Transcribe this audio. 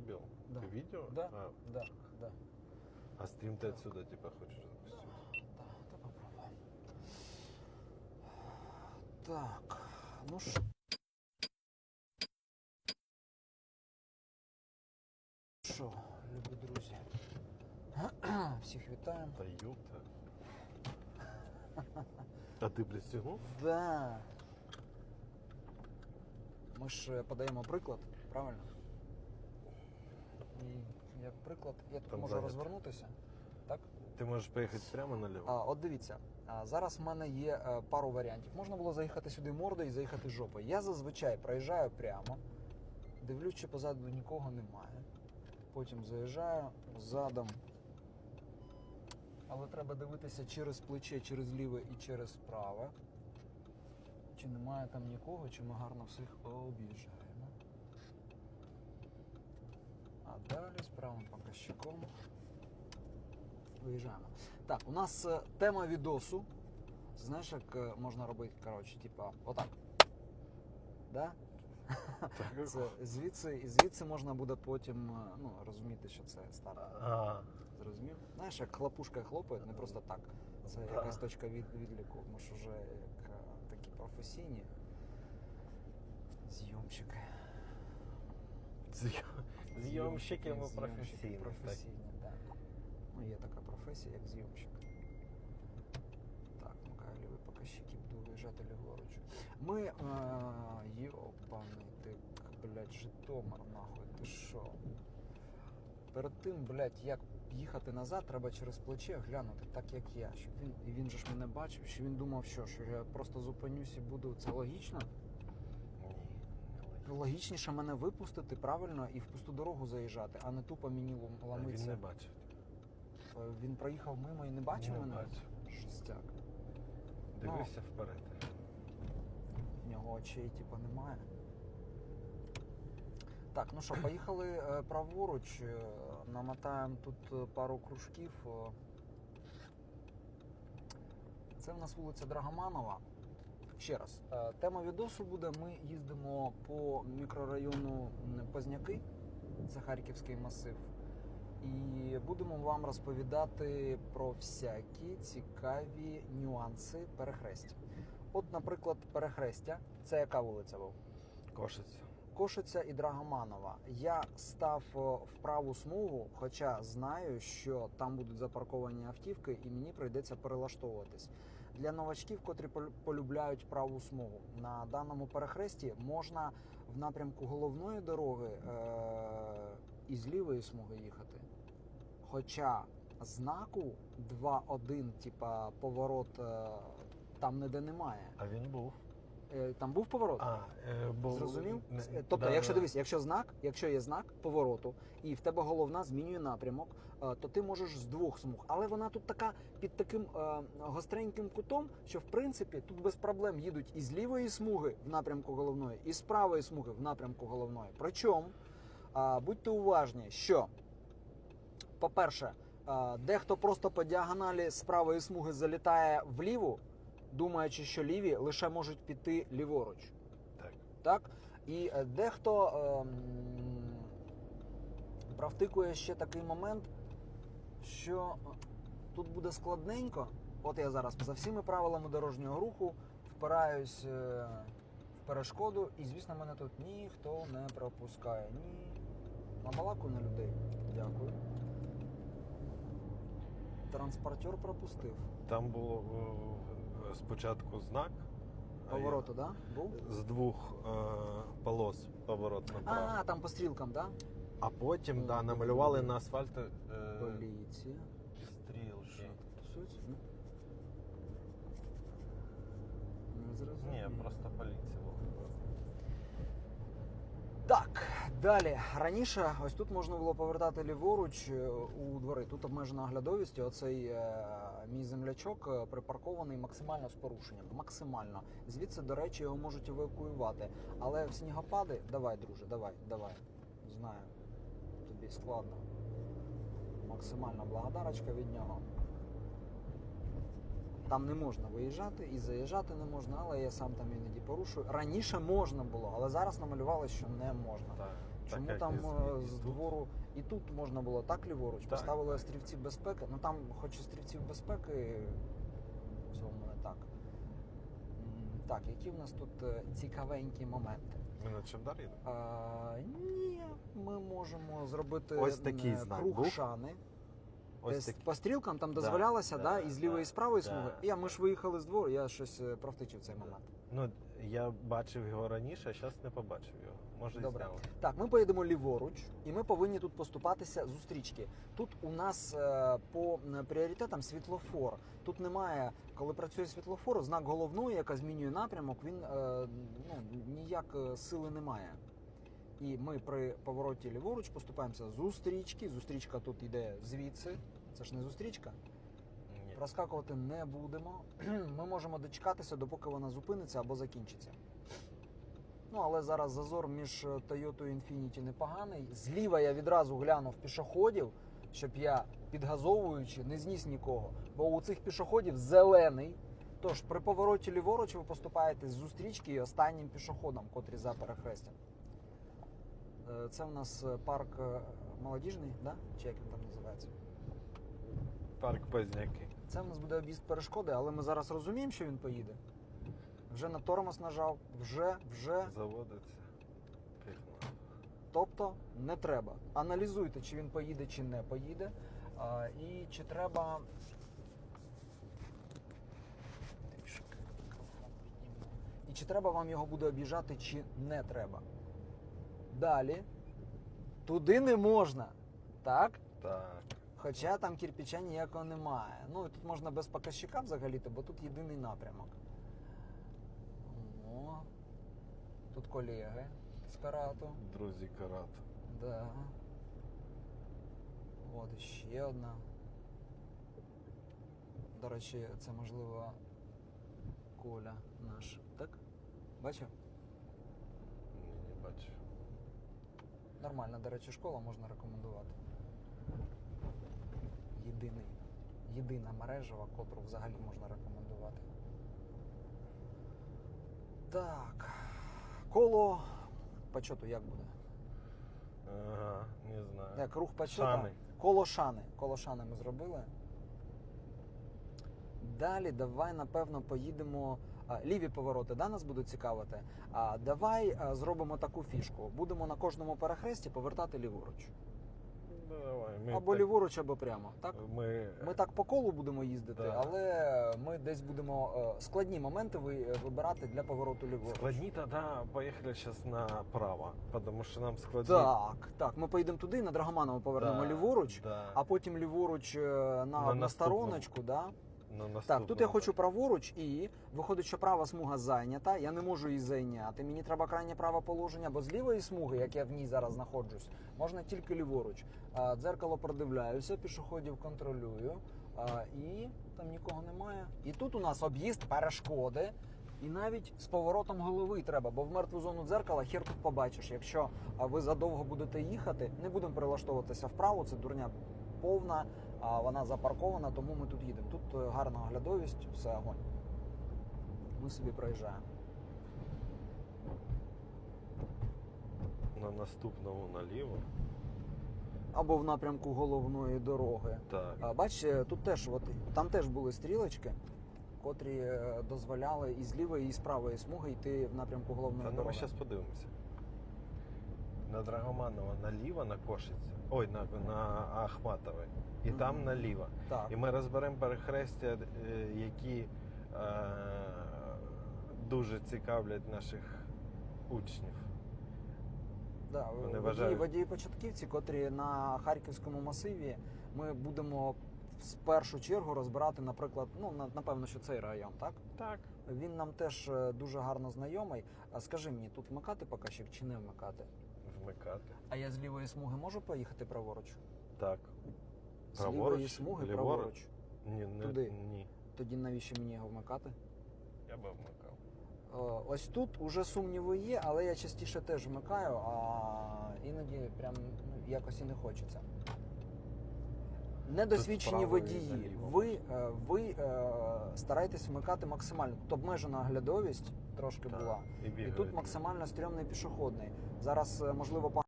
врубил? Да. Ты видео? Да, А, да, да. а стрим ты отсюда типа хочешь запустить? Да, да попробуем. Так, ну що. Що, любі друзі? Всіх вітаємо. Да ёпта. А ты пристегнул? Да. Ми ж е, подаємо приклад, правильно? Як приклад, я тут Там можу зайнято. розвернутися. Так? Ты можешь поехать прямо налево? А, от дивіться, а, зараз в мене є е, пару варіантів. Можна було заїхати сюди мордою і заїхати жопою. Я зазвичай проїжджаю прямо, дивлюсь, чи позаду нікого немає. Потім заїжджаю задом. Але треба дивитися через плече, через ліве і через праве. Чи немає там нікого, чи ми гарно всіх об'їжджаємо. А далі з правим показчиком виїжджаємо. Так, у нас е, тема відосу. Знаєш, як е, можна робити, коротше, типа, отак. Да? Так, Це звідси, і звідси можна буде потім е, ну, розуміти, що це старт. А, Зрозумів? Знаєш, як хлопушка хлопає, не просто так. Це якась точка від, відліку. Ми ж вже як такі професійні зйомчики. зъем- Зъемщики мы профессийные. так. Професійні, так. Ну, є така професія, як зйомщик. Так, ну-ка, лівий показчики буду виїжджати ліворуч. Ми. Е, йобаний ти, блядь, Житомир, нахуй, ти що? Перед тим, блядь, як їхати назад, треба через плече глянути, так як я. Щоб він, і він же ж мене бачив, що він думав, що, що я просто зупинюсь і буду. Це логічно? Логічніше мене випустити правильно і в пусту дорогу заїжджати, а не тупо мені лом- Він ламитися. не бачив. Е, Він проїхав мимо і не бачив Не мене? бачив. Жестяк. Дивився вперед. В нього очей типу немає. Так, ну що, поїхали е, праворуч, е, намотаємо тут пару кружків. Це в нас вулиця Драгоманова. Ще раз, е, тема відосу буде: ми їздимо по мікрорайону Позняки, це Харківський масив. І будемо вам розповідати про всякі цікаві нюанси перехрестя. От, наприклад, перехрестя. Це яка вулиця був? Кошиться. Кошиця і Драгоманова. Я став в праву смугу, хоча знаю, що там будуть запарковані автівки, і мені прийдеться перелаштовуватись. Для новачків, котрі пол- полюбляють праву смугу, на даному перехресті можна в напрямку головної дороги е- з лівої смуги їхати. Хоча знаку 2-1, типа поворот, е- там ніде немає. А він був. Е, Там був поворот. А, е, був. Зрозумів? Не- Тобто, да, якщо дивись, якщо знак, якщо є знак повороту, і в тебе головна змінює напрямок, е, то ти можеш з двох смуг. Але вона тут така під таким е, гостреньким кутом, що в принципі тут без проблем їдуть і з лівої смуги в напрямку головної, і з правої смуги в напрямку головної. Причому е, будьте уважні, що, по-перше, е, дехто просто по діагоналі з правої смуги залітає вліву, думаючи, що ліві лише можуть піти ліворуч Так. так? І е, дехто ем, провтикує ще такий момент, що е, тут буде складненько. От я зараз за всіми правилами дорожнього руху впираюсь е, в перешкоду, і, звісно, мене тут ніхто не пропускає. Ні. Набалакую на людей. Дякую. Транспортер пропустив. Там було е, спочатку знак. а так? Повороту, да? Був? З двох е, полос поворот направо. А, там по стрілкам, да? А потім да, намалювали на асфальт е, Поліція. стрілки. Суть? Ну. Не зрозуміло. Ні, просто поліція була. Далі. Раніше ось тут можна було повертати ліворуч е, у двори. Тут обмежена оглядовість. Оцей е, мій землячок е, припаркований максимально з порушенням. Максимально. Звідси, до речі, його можуть евакуювати. Але в снігопади, давай, друже, давай, давай. Знаю. Тобі складно. Максимальна благодарочка від нього. Там не можна виїжджати і заїжджати не можна, але я сам там іноді порушую. Раніше можна було, але зараз намалювали, що не можна. Так. Чому як там і з- е, і з двору і тут можна було так ліворуч, Так. поставили острівці безпеки. Ну там, хоч острівців безпеки, в цьому не так. Так, які в нас тут е, цікавенькі моменти? Ми на Чемдар їдемо? А, ні, ми можемо зробити Ось такий знак круг був. шани. Ось Десь так. по стрілкам там Да, дозволялося, да, да, і з лівої да, і з правої да, смуги. Я, ми ж виїхали з двору, я щось е, провтичив цей момент. Ну, я бачив його раніше, а зараз не побачив його. Може, і Добре. зняли. Так, ми поїдемо ліворуч, і ми повинні тут поступатися зустрічки. Тут у нас е, по пріоритетам світлофор. Тут немає, коли працює світлофор, знак головної, яка змінює напрямок, він е, ну, ніяк е, сили не має. І ми при повороті ліворуч поступаємося зустрічки. Зустрічка тут йде звідси. Це ж не зустрічка. Розкакувати не будемо. Ми можемо дочекатися, допоки вона зупиниться або закінчиться. Ну, але зараз зазор між е, Toyota Infiniti непоганий. Зліва я відразу глянув пішоходів, щоб я, підгазовуючи, не зніс нікого. Бо у цих пішоходів зелений. Тож при повороті ліворуч ви поступаєте з зустрічки і останнім пішоходом, котрі за перехрестям. Е, Це у нас е, парк молодіжний, да? чи як він там називається? Парк Позняки. Це в нас буде об'їзд перешкоди, але ми зараз розуміємо, що він поїде. Вже на тормоз нажав, вже, вже. Заводиться. Тобто не треба. Аналізуйте, чи він поїде, чи не поїде. А, і чи треба. І чи треба вам його буде об'їжджати, чи не треба. Далі. Туди не можна. Так? Так. Хоча там кирпича ніякого немає. Ну і тут можна без показчика взагалі, бо тут єдиний напрямок. О, тут колеги з карату. Друзі, карат. Да. От ще одна. До речі, це можливо Коля наш. Так? Бачив? Ні, не бачу. Нормальна, до речі, школа можна рекомендувати. Єдиний, єдина мережева, котру взагалі можна рекомендувати. Так. Коло почоту як буде? Ага, не знаю. Як рух почота? Коло шани. Коло шани ми зробили. Далі давай, напевно, поїдемо. Ліві повороти да, нас будуть цікавити. А давай а, зробимо таку фішку. Будемо на кожному перехресті повертати ліворуч. Ну, давай. Ми або так- ліворуч, або прямо. Так? Ми, Ми так по колу будемо їздити, Да. але ми десь будемо е, складні моменти ви- вибирати для повороту ліворуч. Складні тогда поїхали зараз направо, тому що нам складні. Так, так. Ми поїдемо туди, на Драгоманово повернемо Да, ліворуч, да. а потім ліворуч е, на, на, наступному. стороночку. Да? На Так, тут я хочу праворуч і виходить, що права смуга зайнята. Я не можу її зайняти. Мені треба крайнє праве положення, бо з лівої смуги, як я в ній зараз знаходжусь, можна тільки ліворуч. Дзеркало продивляюся, пішоходів контролюю. І там нікого немає. І тут у нас об'їзд перешкоди. І навіть з поворотом голови треба, бо в мертву зону дзеркала хер тут побачиш. Якщо ви задовго будете їхати, не будемо прилаштовуватися вправо, це дурня повна, а вона запаркована, тому ми тут їдемо. Тут е, гарна оглядовість, все огонь. Ми собі проїжджаємо. На наступному наліво. Або в напрямку головної дороги. Так. А, бач, е, тут теж, от, там теж були стрілочки, котрі е, дозволяли і з лівої, і з правої смуги йти в напрямку головної Та ну ми зараз подивимося. На Драгоманова наліво на Кошиці. Ой, на, на Ахматовій. І Мгм. там наліво. Так. І ми розберемо перехрестя, е, які е, дуже цікавлять наших учнів. Да, Вони водії, водії початківці, котрі на харківському масиві, ми будемо в першу чергу розбирати, наприклад, ну напевно, що цей район, так? Так. Він нам теж е, дуже гарно знайомий. А скажи мені, тут вмикати показчик чи не вмикати? Вмикати. А я з лівої смуги можу поїхати праворуч? Так. З лівої смуги ліворуч? праворуч. Ні, не, Туди. ні. Тоді навіщо мені його вмикати? Я би вмикав. Е, Ось тут уже сумніви є, але я частіше теж вмикаю, а іноді прям ну, якось і не хочеться. Недосвідчені водії, наліво ви, е, ви е, старайтесь вмикати максимально. Тут обмежена оглядовість трошки була. І, І тут максимально стрьомний пішохідний. Зараз, е, можливо,